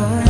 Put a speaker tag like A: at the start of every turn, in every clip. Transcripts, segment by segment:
A: sky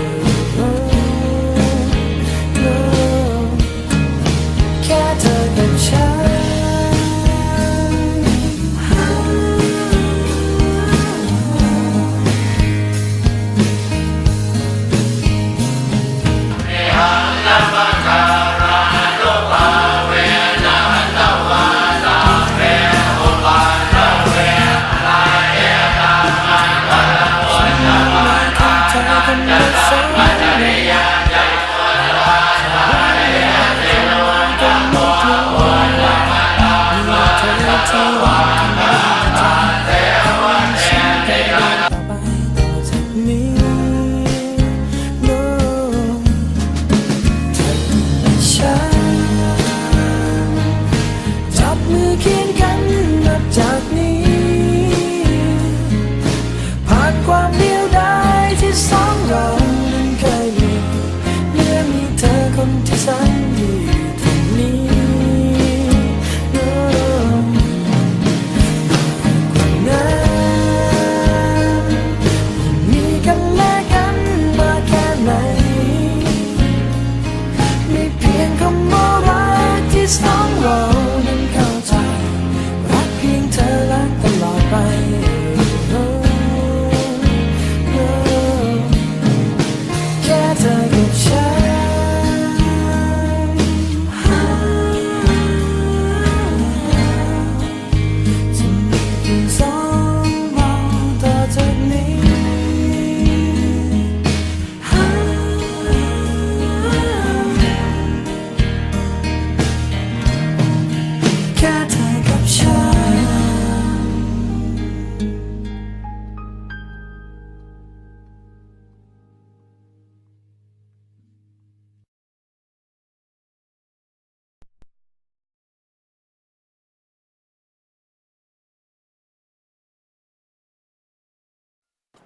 A: Oh.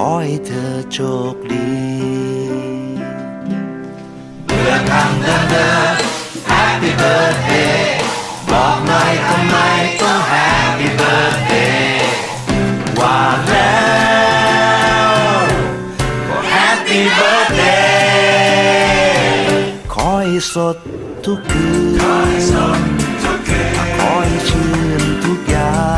B: ขอให้เธอโชคดีเมื่อทางเดินเดิน Happy Birthday บอกหน่อยทำไมต้อง Happy Birthday ว่าแล้ว ก็ Happy Birthday ขอให้สดทุกคืนขอให้สดทุกคืนขอให้ชื่นทุกอย่าง